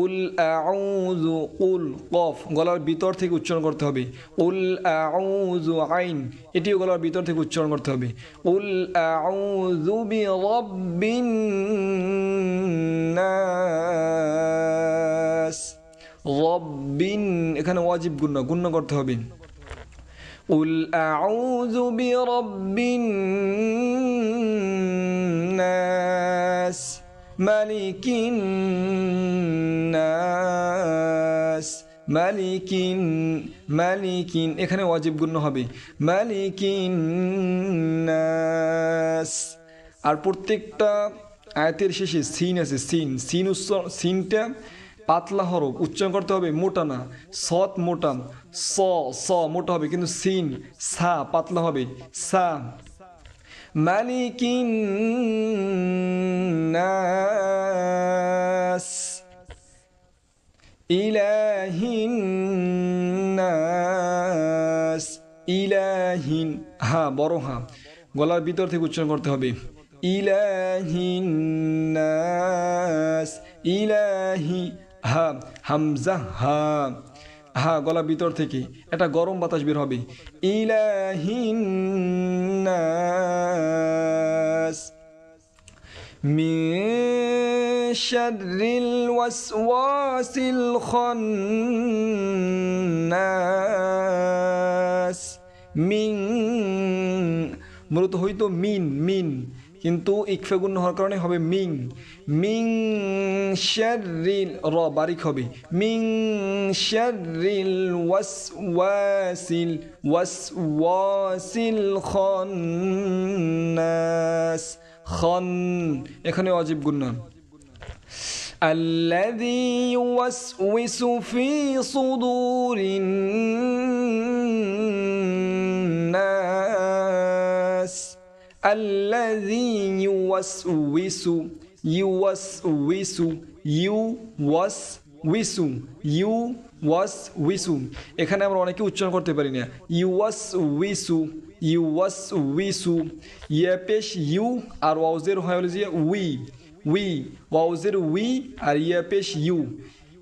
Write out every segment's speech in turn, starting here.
উল আউজু উল কফ, গলার ভিতর থেকে উচ্চারণ করতে হবে। উল আউজু আইন, এটিও গলার ভিতর থেকে উচ্চারণ করতে হবে। উল আউজু বি রব্বিন নাস। রব্বিন, এখানে ওয়াজিব গুণ গুণ করতে হবে। উল আউজু বি রব্বিন নাস। ملك الناس মালিকিন মালিকিন এখানে ওয়াজিব গুণ্য হবে মালিকিন নাস আর প্রত্যেকটা আয়াতের শেষে সিন আছে সিন সিন উচ্চারণ সিনটা পাতলা হরফ উচ্চারণ করতে হবে মোটা না সৎ মোটা স স মোটা হবে কিন্তু সিন সা পাতলা হবে সা মালিকিন নাস ইলাহিন নাস ইলাহিন হা, বড় হা, গলার ভিতর থেকে উচ্চারণ করতে হবে। ইলাহিন নাস ইলাহি, হা, হামজা, হা হ্যাঁ গলা ভিতর থেকে। এটা গরম বাতাস বের হবে। ইলাহিনাস মিশারিল মূলত হইতো মিন মিন। কিন্তু ইকফে গুণ হওয়ার কারণে হবে মিং মিং শারিল র বারিক হবে মিং শারিল ওয়াস ওয়াসিল ওয়াস ওয়াসিল খন্নাস খন এখানে অজীব গুণ الذي يوسوس في صدور الناس الذي يوسوس يوسوس يوسوس يوسوس এখানে আমরা অনেকে উচ্চারণ করতে পারি না ইউয়াসউইসু ইউয়াসউইসু ইয়া পেশ ইউ আর ওয়াউজের হয় হলো যে we we was were we are ইয়া পেশ ইউ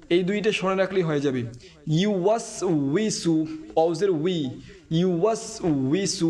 এই দুইটা স্মরণে রাখলেই হয়ে যাবে ইউ ওয়াস উইসু ওয়াউজের উই ইউ ওয়াস উইসু